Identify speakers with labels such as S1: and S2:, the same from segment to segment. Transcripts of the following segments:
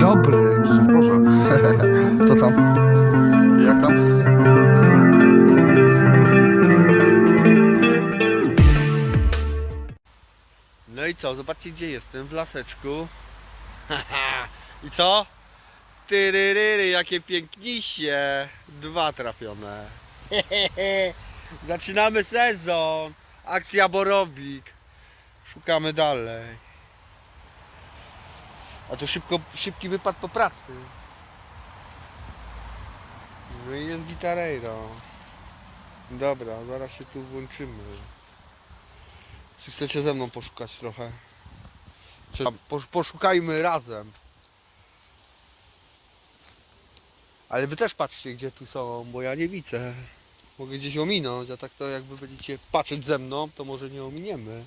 S1: Dobry. Boże. Co tam? Jak tam? No i co? Zobaczcie gdzie jestem. W laseczku. I co? Tyryryry, jakie pięknisie. Dwa trafione. Zaczynamy sezon. Akcja Borowik. Szukamy dalej. A to szybko, szybki wypad po pracy. No i jest gitarero. Dobra, zaraz się tu włączymy. Czy chcecie ze mną poszukać trochę? Czy posz, poszukajmy razem. Ale wy też patrzcie gdzie tu są, bo ja nie widzę. Mogę gdzieś ominąć, a tak to jakby będziecie patrzeć ze mną, to może nie ominiemy.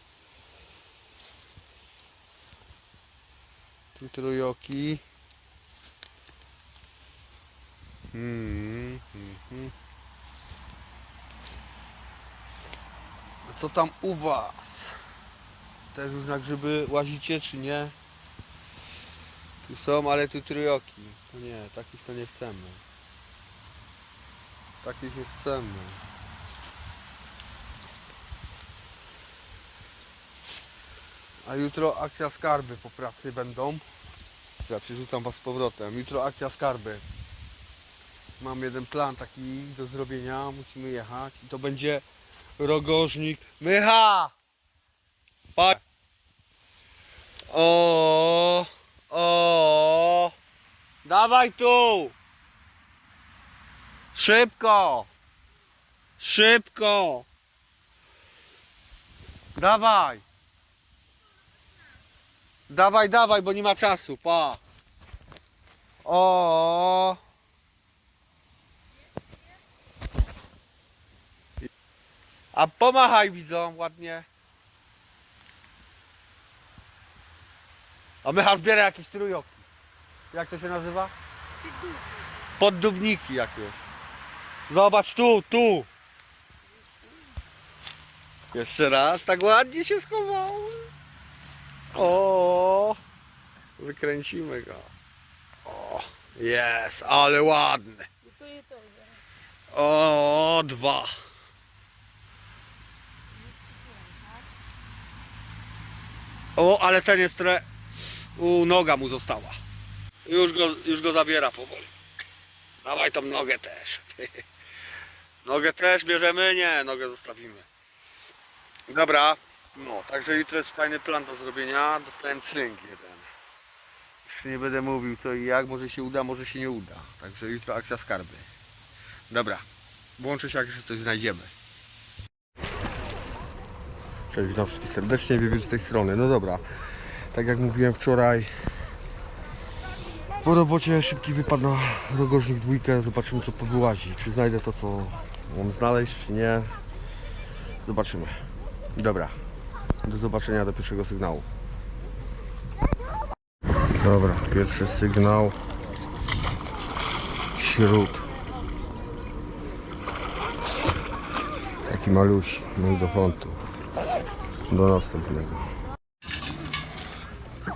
S1: Tu trojoki. Hmm, hmm, hmm. A co tam u was? Też już na grzyby łazicie czy nie? Tu są, ale tu trojoki. To nie, takich to nie chcemy. Takich nie chcemy. A jutro akcja skarby po pracy będą. Ja przerzucam was z powrotem. Jutro akcja skarby. Mam jeden plan taki do zrobienia. Musimy jechać. I to będzie rogożnik. Mycha! Pa! O, o, dawaj tu! Szybko! Szybko! Dawaj! Dawaj, dawaj, bo nie ma czasu, pa! O! A pomachaj widzom ładnie. A mycha zbiera jakieś trójki. Jak to się nazywa? Poddubniki jakieś. Zobacz tu, tu. Jeszcze raz, tak ładnie się schowały. O, wykręcimy go. O, jest, ale ładny. O, dwa. O, ale ten jest trochę... U, noga mu została. Już go, już go zabiera powoli. Dawaj tą nogę też. Nogę też bierzemy? Nie, nogę zostawimy. Dobra. No, także jutro jest fajny plan do zrobienia. Dostałem cynk jeden. Już nie będę mówił co i jak. Może się uda, może się nie uda. Także jutro akcja skarby. Dobra. Włączę się jak jeszcze coś znajdziemy. Cześć, witam wszystkich serdecznie, Wiewiór z tej strony. No dobra, tak jak mówiłem wczoraj, po robocie szybki wypad na rogożnik dwójkę, zobaczymy co powyłazi. Czy znajdę to co mam znaleźć, czy nie. Zobaczymy. Dobra, do zobaczenia do pierwszego sygnału. Dobra, pierwszy sygnał. Śród. Taki maluś, no do fontu. Do następnego.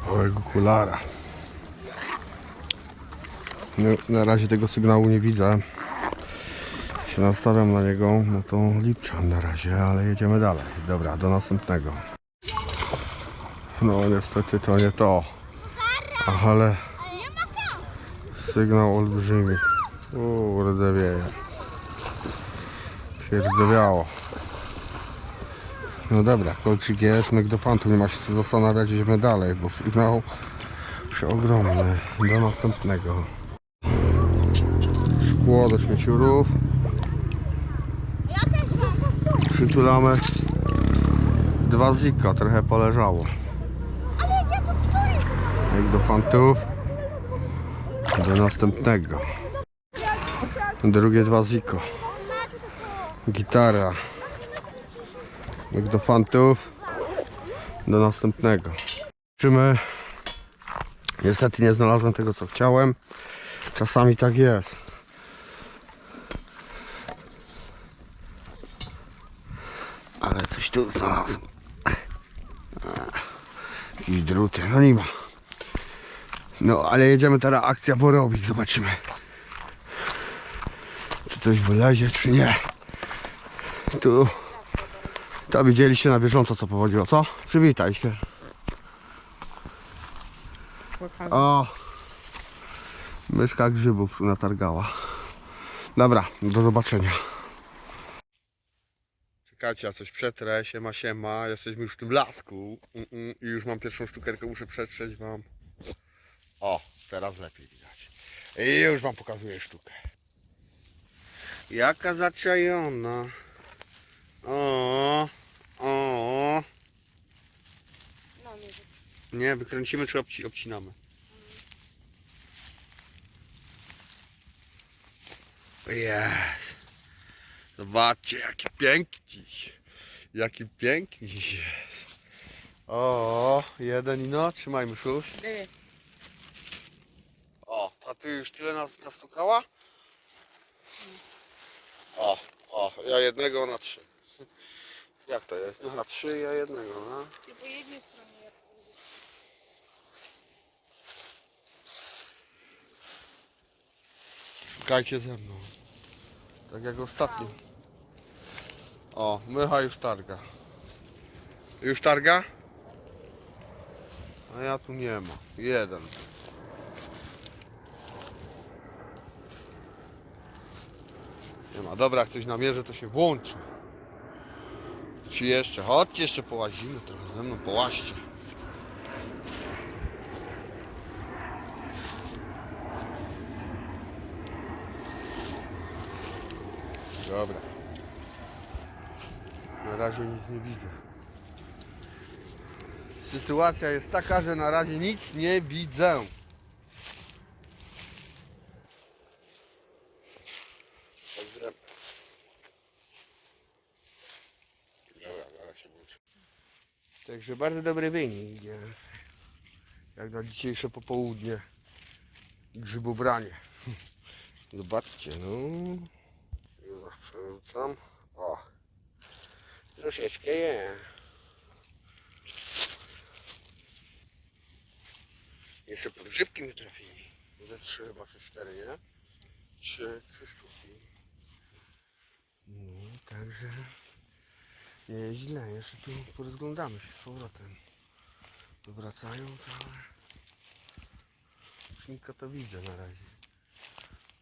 S1: Małego kulara. No, na razie tego sygnału nie widzę. Się nastawiam na niego, no to lipczan na razie, ale jedziemy dalej. Dobra, do następnego. No niestety to nie to. Ale sygnał olbrzymi. Uuu, rdzewieje. Się. No dobra, kolczyk jest, myk do fantu, nie ma się co zastanawiać, idziemy dalej, bo sygnał przeogromny. Do następnego. Szkło do śmieciurów. Przytulamy. Dwa zika, trochę poleżało. Jak do fantów. Do następnego. Drugie dwa ziko. Gitara. Jak do fantów. Do następnego. Zobaczymy. Niestety nie znalazłem tego co chciałem. Czasami tak jest. Ale coś tu znalazłem. jakieś druty, no nie ma. No ale jedziemy teraz akcja borowik, zobaczymy. Czy coś wylezie, czy nie. Tu. To widzieliście na bieżąco co powodziło, co? Przywitaj się. O! Myszka grzybów tu natargała. Dobra, do zobaczenia. Czekajcie, ja coś przetrę, siema, siema. Jesteśmy już w tym blasku. Mm, mm, I już mam pierwszą sztukę, tylko muszę przetrzeć wam. O, teraz lepiej widać. I już wam pokazuję sztukę. Jaka zaczajona. O, o.
S2: No nie,
S1: Nie, wykręcimy czy obci obcinamy? Jest. Zobaczcie, jaki piękny. Jaki piękny jest. O, jeden i no, trzymajmy szuś. A ty już tyle nas nastukała? O, o, ja jednego na trzy. Jak to jest? No, na trzy, ja jednego, no.
S2: ty po jednej stronie.
S1: Szukajcie ze mną. Tak jak ostatnio. O, mycha już targa. Już targa? A ja tu nie ma. Jeden. Nie ma. Dobra, jak coś namierzę, to się włączy. Ci jeszcze, chodźcie jeszcze połazimy trochę ze mną, połaźcie. Dobra. Na razie nic nie widzę. Sytuacja jest taka, że na razie nic nie widzę. Także... Dobra, zaraz się włączę. Także bardzo dobry wynik. Jak na dzisiejsze popołudnie. Grzybobranie. Zobaczcie, no. Już przerzucam. O. Troszeczkę je. Jeszcze podgrzybki mi trafili. Ze trzy chyba, czy cztery, nie? Trzy, trzy sztuki. No, także nie źle. Jeszcze tu porozglądamy się z powrotem. Wracają, ale Szynka to widzę na razie.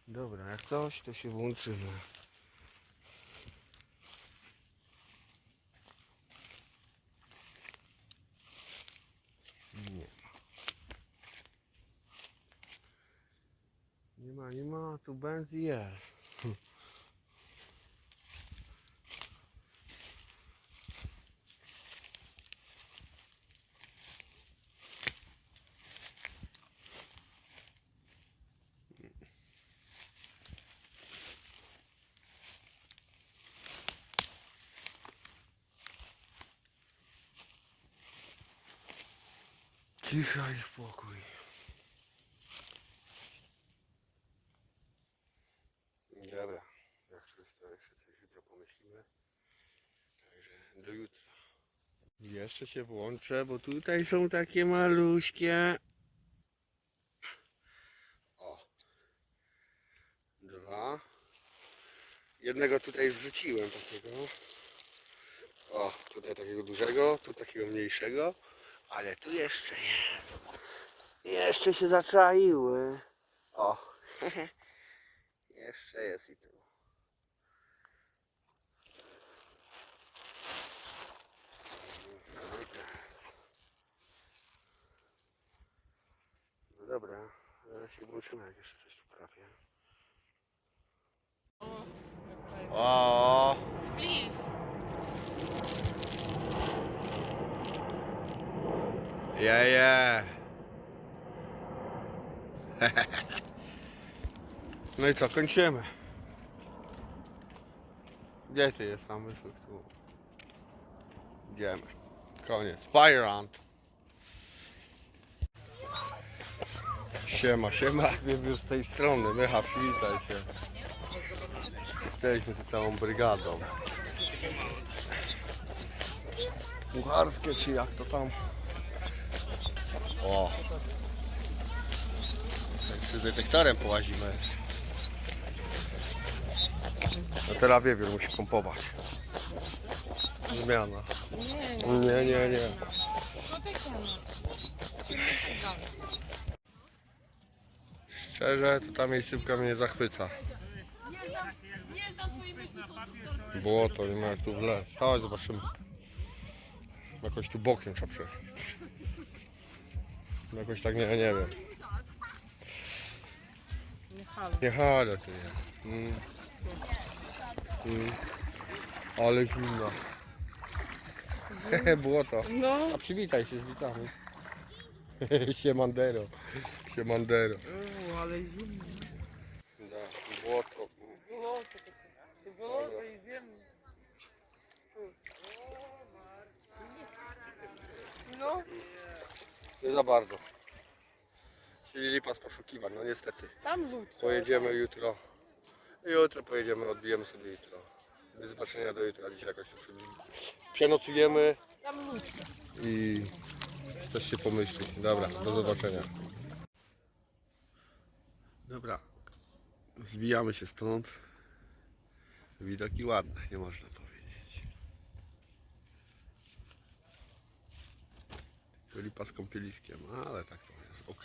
S1: Dobra, jak coś, to się włączymy. Nie ma. Nie ma, nie ma, tu benzy jest. Cisza i spokój. Dobra, jak coś to jeszcze coś jutro pomyślimy. Także do jutra. Jeszcze się włączę, bo tutaj są takie maluśkie. O. Dwa. Jednego tutaj wrzuciłem takiego. O, tutaj takiego dużego, tu takiego mniejszego. Ale tu jeszcze jest. Jeszcze się zaczaiły. O. jeszcze jest i tu. No dobra, zaraz się włączymy, jak jeszcze coś tu trafię. O,
S2: Splis.
S1: Je, je. No i co, kończymy. Gdzie ty jest tam wyszły tu? Idziemy. Koniec. Fire hunt. Siema, siema. Już z tej strony. Mycha, przywitaj się. Jesteśmy tu całą brygadą. Kucharskie czy jak to tam? O. Tak z detektorem połazimy. No teraz wiewiór musi pompować. Zmiana.
S2: Nie,
S1: Nie, nie, Szczerze, to ta miejscówka mnie zachwyca. Błoto, nie ma jak tu wleć. Chodź, zobaczymy. Jakoś tu bokiem trzeba przejść. Jakoś tak nie, nie wiem.
S2: Nie halo.
S1: Nie chodź, ty nie. Mm. Mm. Ale zimno. Hehe, błoto.
S2: No.
S1: A przywitaj się z witami. Siemandero. Siemandero.
S2: Uuu, ale zimno.
S1: Da, błoto.
S2: Było to takie. Było to i ziemno. No.
S1: Nie za bardzo. Czyli lipa z poszukiwań, no niestety.
S2: Tam.
S1: Pojedziemy jutro. Jutro pojedziemy, odbijemy sobie jutro. Do zobaczenia do jutra. Dzisiaj jakoś tu przenocujemy
S2: Tam
S1: i coś się pomyśli. Dobra, do zobaczenia. Dobra, zbijamy się stąd. Widoki ładne, nie można powiedzieć. Tylko lipa z kąpieliskiem, ale tak to jest, ok.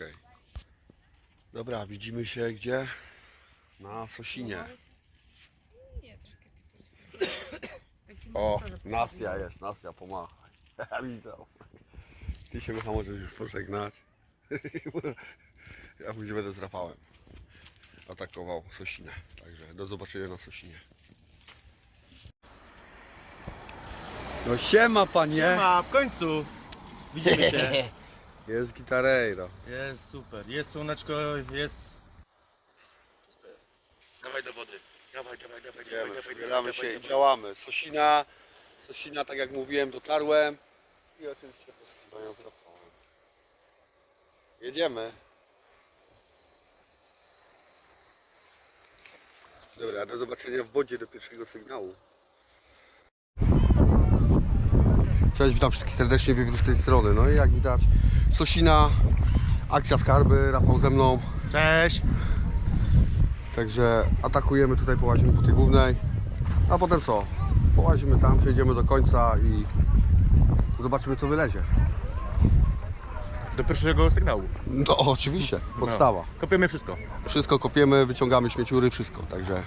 S1: Dobra, widzimy się gdzie? Na Sosinie. O, Nastia jest, Nastia pomachaj. Widzę. Ty się chyba możesz już pożegnać. Ja później będę z Rafałem atakował Sosinę. Także do zobaczenia na Sosinie. No siema panie!
S3: Ma w końcu! Widzimy się.
S1: Jest gitarejro.
S3: Jest super. Jest słoneczko, jest. Dawaj do wody. Dawaj, dawaj, dawaj, dawaj, dawaj, dawaj,
S1: się i
S3: dawaj.
S1: działamy. Sosina, Sosina tak jak mówiłem dotarłem i oczywiście poszukiwania z Rafałem. Jedziemy. Dobra, do zobaczenia w wodzie do pierwszego sygnału. Cześć, witam wszystkich serdecznie, Wiewiór z tej strony. No i jak widać, Sosina, akcja skarby, Rafał ze mną.
S3: Cześć!
S1: Także atakujemy tutaj, połazimy po tej głównej. A potem co? Połazimy tam, przejdziemy do końca i zobaczymy co wylezie.
S3: Do pierwszego sygnału.
S1: No oczywiście, podstawa.
S3: Kopiemy wszystko.
S1: Wszystko kopiemy, wyciągamy śmieciury, wszystko. Także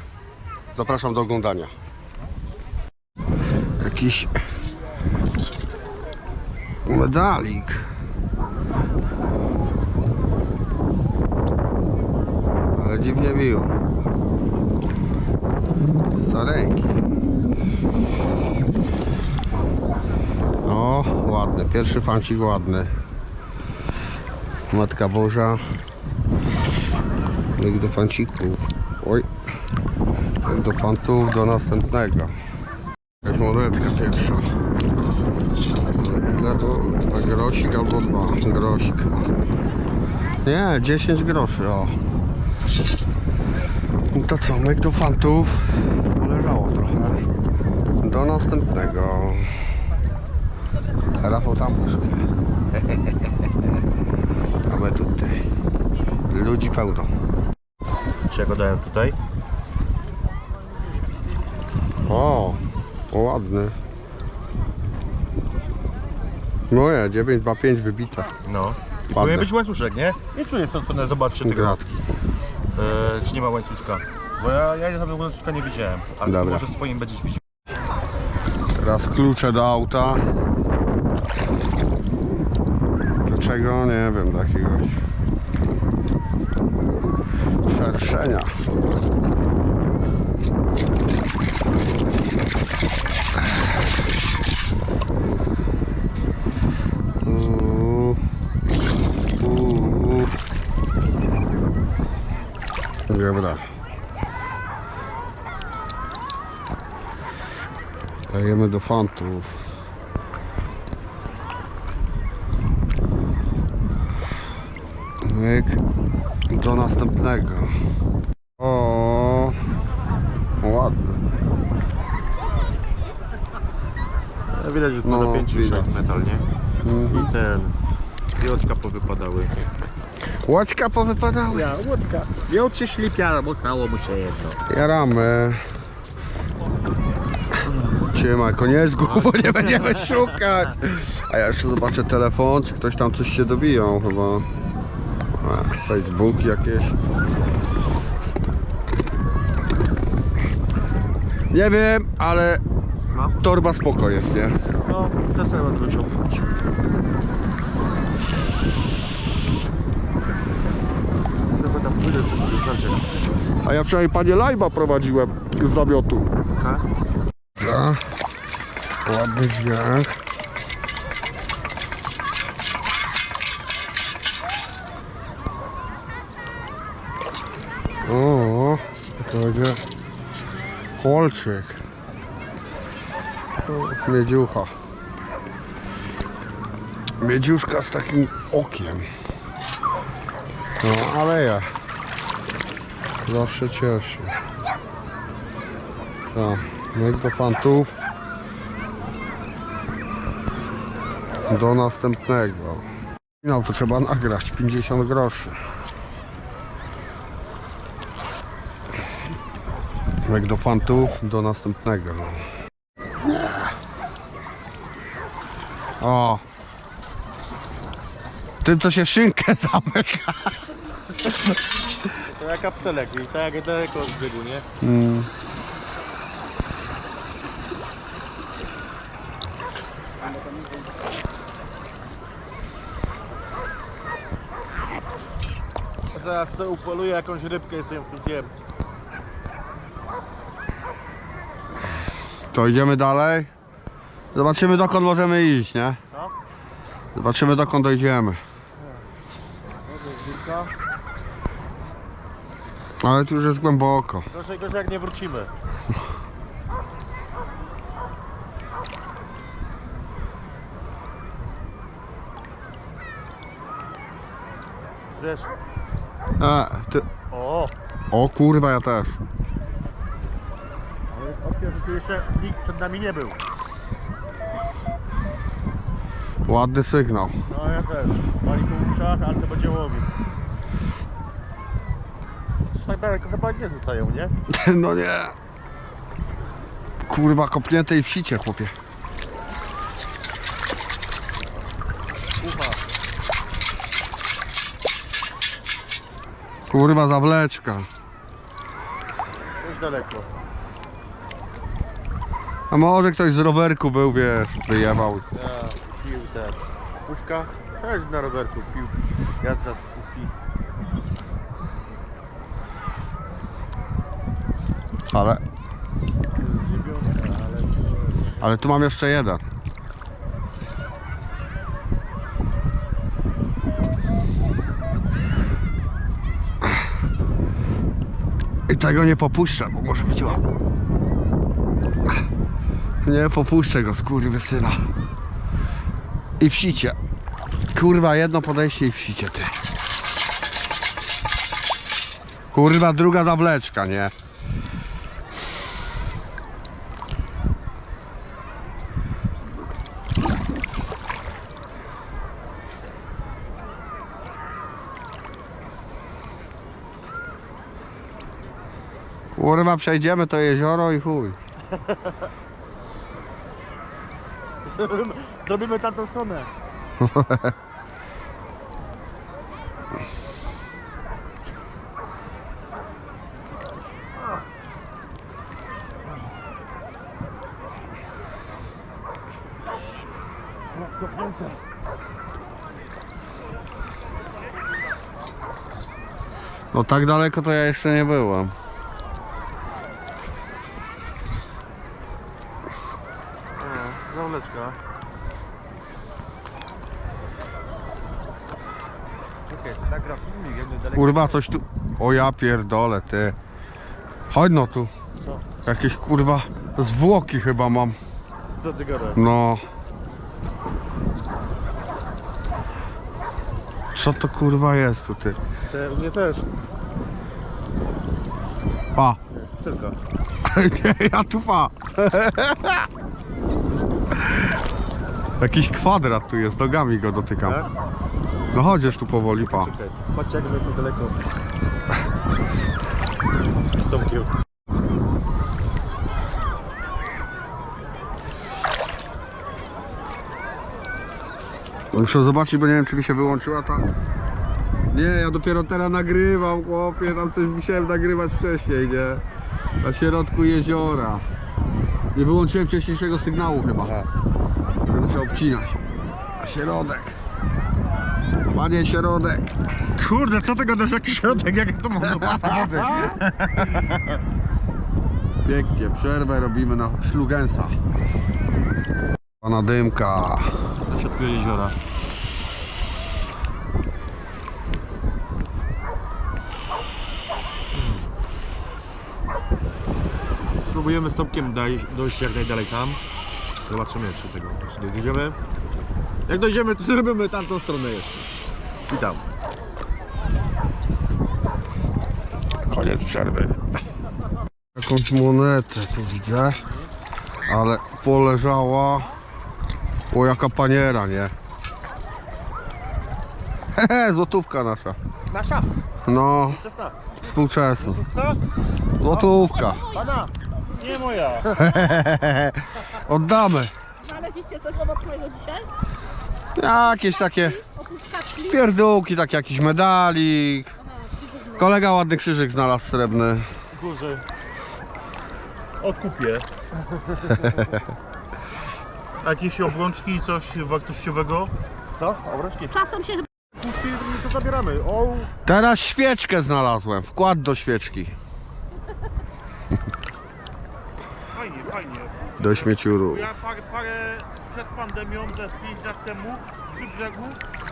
S1: zapraszam do oglądania. Jakiś medalik. Ale dziwnie bił. Starenki. O, ładny. Pierwszy fancik ładny. Matka Boża. Jak do fancików. Oj. Jak do fantów do następnego. Jak monetka pierwsza. Ile to? grosik albo dwa? Grosik. Nie, 10 groszy, o. To co, myk do fantów. Poleżało trochę. Do następnego. Rafał tam poszły. A tutaj. Ludzi pełno.
S3: Czy go dałem tutaj?
S1: O ładny. Moje 925 wybita.
S3: No. I powinien być łańcuszek, nie? Nie czuję w tą stronę, zobaczcie tego.
S1: Gratki.
S3: E, czy nie ma łańcuszka? Bo ja, ja żadnego łańcuszka nie widziałem. Ale
S1: Dobra.
S3: może swoim będziesz widział.
S1: Teraz klucze do auta. Dlaczego? Nie wiem, do jakiegoś szerszenia. Dobra. Dajemy do fantów. Myk. Do następnego. O, ładny.
S3: E, Widać, że tu
S1: No, widać.
S3: się metal, nie?
S1: Mhm.
S3: I ten. I oczka powypadały.
S1: Łoćka powypadały.
S3: Ja, łódka. Miał trzy ślipia, bo stało mu się jedno.
S1: Jaramy. Trzymaj, koniec bo nie będziemy szukać. A ja jeszcze zobaczę telefon, czy ktoś tam coś się dobiją chyba. A, Facebook jakieś. Nie wiem, ale torba spoko jest, nie?
S3: No, to sobie będę musiał kupić. Chyba tam
S1: A ja przynajmniej panie Lajba prowadziłem z namiotu. Dobra. Ładny dźwięk. O, to będzie kolczyk. Miedziucha. Miedziuszka z takim okiem. No, ale ja. Zawsze cieszy. Tak, myk do pantów. Do następnego. No to trzeba nagrać 50 groszy. Myk do pantów do następnego. O! Tym co się szynkę zamyka.
S3: To jak kapselek i tak jak daleko od brzegu, nie?
S1: Mm.
S3: Zaraz sobie upoluję jakąś rybkę i sobie ją zjem.
S1: To idziemy dalej. Zobaczymy dokąd możemy iść, nie?
S3: Co?
S1: Zobaczymy dokąd dojdziemy. Ale tu już jest głęboko.
S3: Gorzej, gorzej jak nie wrócimy. Wiesz?
S1: E, ty...
S3: O!
S1: O kurwa, ja też.
S3: Ale jest opcja, że tu jeszcze nikt przed nami nie był.
S1: Ładny sygnał.
S3: No ja też. Pali po uszach, ale to będzie łowiec. Tak daleko chyba nie rzucają, nie?
S1: No nie. Kurwa, kopnięte i psicie, chłopie.
S3: Ucha.
S1: Kurwa, zawleczka.
S3: Już daleko.
S1: A może ktoś z rowerku był, wiesz, wyjebał.
S3: Ja pił ten. Puszka? Też na rowerku pił. Jazda z puszki.
S1: Ale,
S3: ale
S1: tu mam jeszcze jeden. I tego nie popuszczę, bo może być łap. Nie popuszczę go, syna. I psicie. Kurwa, jedno podejście i psicie, ty. Kurwa, druga zawleczka, nie? Kurwa, przejdziemy to jezioro i chuj.
S3: Zrobimy tamtą stronę. No.
S1: No tak daleko to ja jeszcze nie byłem.
S3: O, zawleczka. Czekaj, to nagra filmik, jak my daleko...
S1: Kurwa, coś tu... O ja pierdolę, ty. Chodź no tu. Jakieś kurwa zwłoki chyba mam.
S3: Co ty gadasz?
S1: No. Co to kurwa jest tu ty?
S3: Te, u mnie też.
S1: Pa.
S3: Tylko.
S1: Nie, ja tu pa. Jakiś kwadrat tu jest, nogami go dotykam.
S3: Tak?
S1: No chodzisz tu powoli, pa.
S3: Czekaj, patrzcie jak są daleko. Tomkiem.
S1: Muszę zobaczyć, bo nie wiem czy mi się wyłączyła ta... Nie, ja dopiero teraz nagrywam, chłopie, tam coś musiałem nagrywać wcześniej, nie? Na środku jeziora. Nie wyłączyłem wcześniejszego sygnału chyba. Będę musiał obcinać. Na środek. Panie środek.
S3: Kurde, co ty gadasz jaki środek, jak to własne wody?
S1: Pięknie, przerwę robimy na szlugensa. Pana dymka.
S3: Na środku jeziora. Spróbujemy daj, dojść jak najdalej tam. Zobaczymy czy tego czy dojdziemy. Jak dojdziemy to zrobimy tamtą stronę jeszcze. I tam.
S1: Koniec przerwy. Jakąś monetę tu widzę, ale poleżała. O, jaka paniera, nie? Hehe, złotówka nasza.
S3: Nasza!
S1: No, współczesna. Złotówka.
S3: Pana! Nie moja!
S1: Oddamy.
S4: Znaleźliście coś owocnego dzisiaj?
S1: Jakieś takie? Pierdółki, tak jakiś medalik. Kolega ładny krzyżyk znalazł srebrny.
S3: Górze. Odkupię. Jakieś obrączki, coś wartościowego? Co? Obrączki?
S4: Czasem się chyba
S3: Kupi, to zabieramy. O,
S1: Teraz świeczkę znalazłem. Wkład do świeczki.
S5: Fajnie, fajnie.
S1: Do śmieciuru.
S5: Ja parę, parę przed pandemią, ze 5 lat temu, przy brzegu,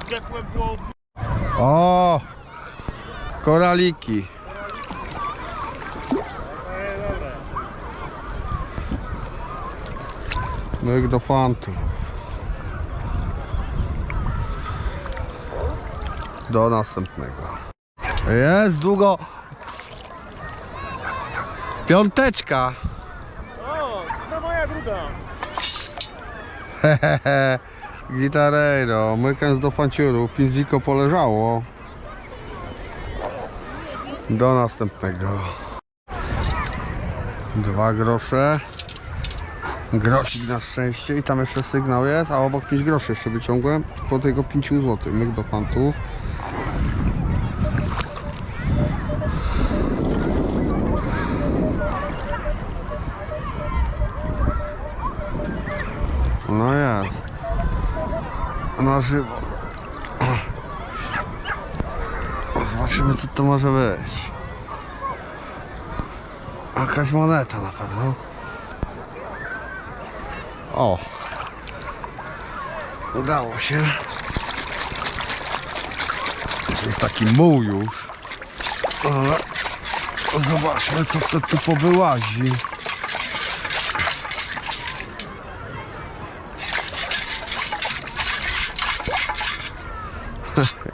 S5: zdechłem po
S1: O! Koraliki. Myk do fantu. Do następnego. Jest długo. Piąteczka.
S3: o, to moja druga.
S1: Hehehe. Gitarero. Mykens do fanciuru. Pinziko poleżało. Do następnego. Dwa grosze. Grosik na szczęście i tam jeszcze sygnał jest, a obok 5 groszy jeszcze wyciągłem. Koło tego 5 zł. Myk do fantów. No jest. Na żywo. Zobaczymy co to może być. Jakaś moneta na pewno. O. Udało się. Jest taki muł już. Zobaczmy co to tu powyłazi.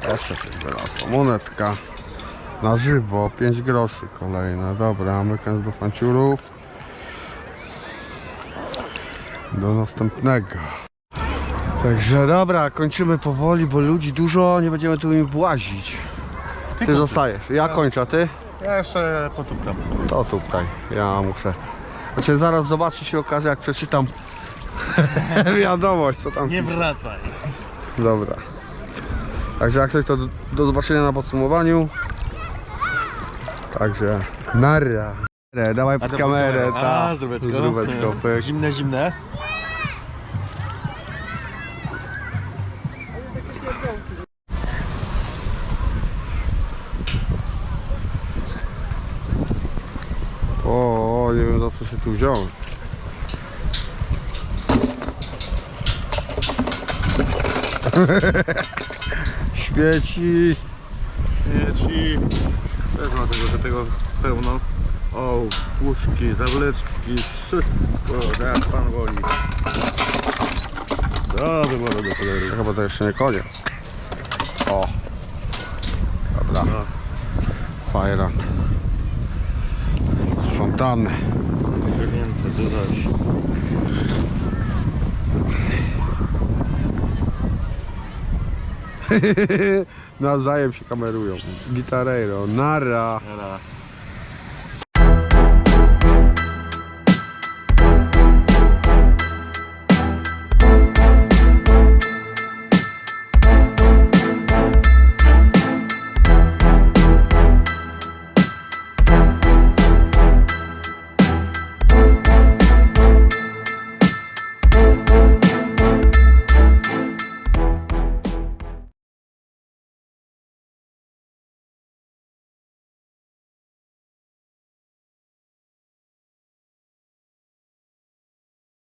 S1: Jeszcze coś wylazło. Monetka. Na żywo. 5 groszy kolejne. Dobra, Amerykan do fanciurów. Do następnego. Także dobra, kończymy powoli, bo ludzi dużo, nie będziemy tu im włazić. Ty zostajesz. Ja kończę, a ty?
S3: Ja jeszcze potupkam.
S1: To tutaj. Ja muszę. Znaczy zaraz zobaczy się okazja, jak przeczytam wiadomość, co tam
S3: Nie wracaj.
S1: Dobra. Także jak coś to do, do zobaczenia na podsumowaniu. Także narra. Dawaj pod kamerę,
S3: A,
S1: ta.
S3: zdróweczko.
S1: Zdróweczko, pyk.
S3: Zimne, zimne.
S1: O, o, nie wiem za co się tu wziął. Śmieci.
S3: Ci też ma tego, do tego pełno. O, puszki, zawleczki, wszystko, jak pan woli. Dobry było do cholery.
S1: Chyba to jeszcze nie koniec. O. Dobra.
S3: No.
S1: Fajrant. Sprzątany.
S3: Wyciągnięte tutaj.
S1: Nawzajem się kamerują. Gitarero, nara.
S3: Nara.